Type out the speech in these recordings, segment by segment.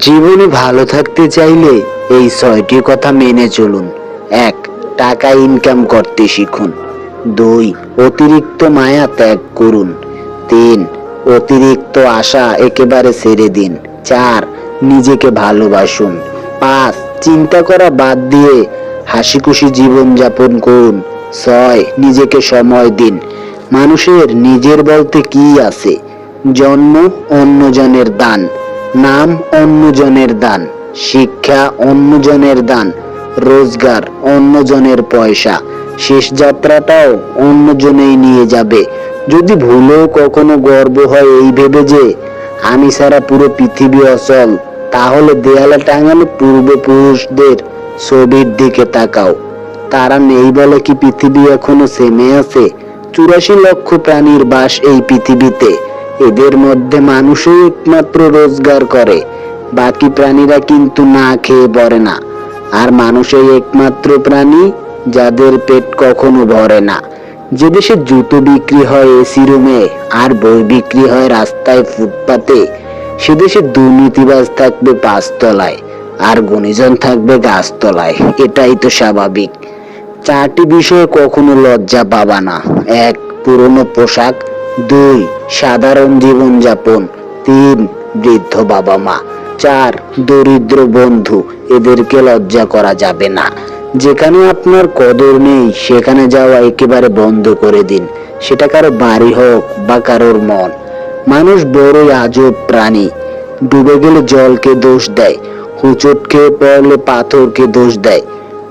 জীবনে ভালো থাকতে চাইলে এই ছয়টি কথা মেনে চলুন। এক, টাকা ইনকাম করতে শিখুন। দুই, অতিরিক্ত মায়া ত্যাগ করুন। তিন, অতিরিক্ত আশা একেবারে ছেড়ে দিন। চার, নিজেকে ভালোবাসুন। পাঁচ, চিন্তা করা বাদ দিয়ে হাসি খুশি জীবন যাপন করুন। ছয়, নিজেকে সময় দিন। মানুষের নিজের বলতে কি আছে? জন্ম অন্যজনের দান। নাম অন্যজনের দান, শিক্ষা অন্যজনের দান, রোজগার অন্যজনের পয়সা, শেষ যাত্রাটাও অন্যজনেই নিয়ে যাবে। যদি ভুলেও কখনো গর্ব হয় এই ভেবে যে, আমি ছাড়া পুরো পৃথিবী অচল, তাহলে দেয়ালে টাঙানো পূর্বপুরুষদের ছবির দিকে তাকাও। তারা নেই বলে কি পৃথিবী এখনও সেমে আছে? চুরাশি লক্ষ প্রাণীর বাস এই পৃথিবীতে। এদের মধ্যে মানুষই একমাত্র রোজগার করে। বাকি প্রাণীরা কিন্তু না খেয়ে পড়ে না। আর মানুষই একমাত্র প্রাণী যাদের পেট কখনো ভরে না। যে দেশে জুতো বিক্রি হয় এসি রুমে আর বই বিক্রি হয় রাস্তায় ফুটপাতে, সে দেশে দুর্নীতিবাজ থাকবে পাঁচতলায় আর গুণীজন থাকবে গাছতলায়। এটাই তো স্বাভাবিক। চারটি বিষয়ে কখনো লজ্জা পাবা না। এক, পুরনো পোশাক। দুই, সাধারণ জীবনযাপন। তিন, বৃদ্ধ বাবা মা। চার, দরিদ্র বন্ধু। এদেরকে লজ্জা করা যাবে না। যেখানে আপনার কদর নেই, সেখানে যাওয়া একেবারে বন্ধ করে দিন। সেটা কারও বাড়ি হোক বা কারোর মন। মানুষ বড়ই আজব প্রাণী। ডুবে গেলে জলকে দোষ দেয় হুচট খেয়ে পড়লে পাথরকে দোষ দেয়।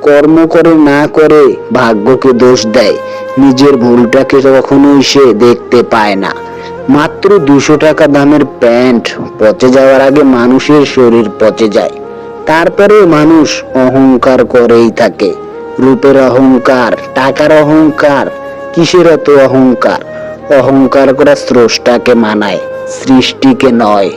কর্ম করে না করে ভাগ্যকে দোষ দেয়। নিজের ভুলটাকে কখনোই সে দেখতে পায় না। মাত্র দুশো টাকা দামের প্যান্ট পচে যাওয়ার আগে মানুষের শরীর পচে যায়। তারপরে মানুষ অহংকার করেই থাকে। রূপের অহংকার, টাকার অহংকার, কিসের এত অহংকার? অহংকার করা স্রষ্টাকে মানায়, সৃষ্টিকে নয়।